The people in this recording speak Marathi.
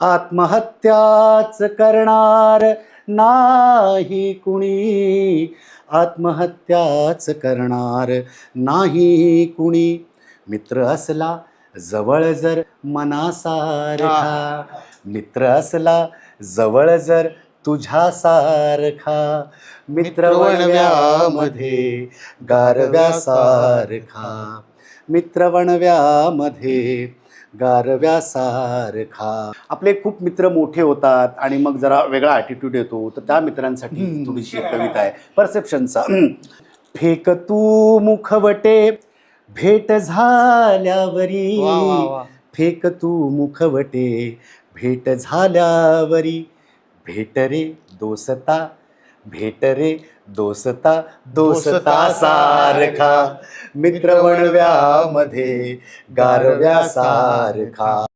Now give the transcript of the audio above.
आत्महत्याच करणार नाही कुणी. आत्महत्याच करणार नाही कुणी. मित्र असला जवळ जर मनासारखा. मित्र असला जवळ जर तुझ्या सारखा मित्र वणव्यामध्ये गारव्यासारखा. मित्र वणव्यामध्ये गारव्यासारखा. आपले खूप मित्र मोठे होतात आणि मग जरा वेगळा ॲटिट्यूड येतो. तर त्या मित्रांसाठी थोडीशी कविता आहे. परसेप्शनचा फेक तू मुखवटे भेट झाल्यावरी. फेक तू मुखवटे भेट झाल्यावरी. भेट रे दोसता भेट रे दोसता दोसता सारखा. मित्र गारव्या सारखा.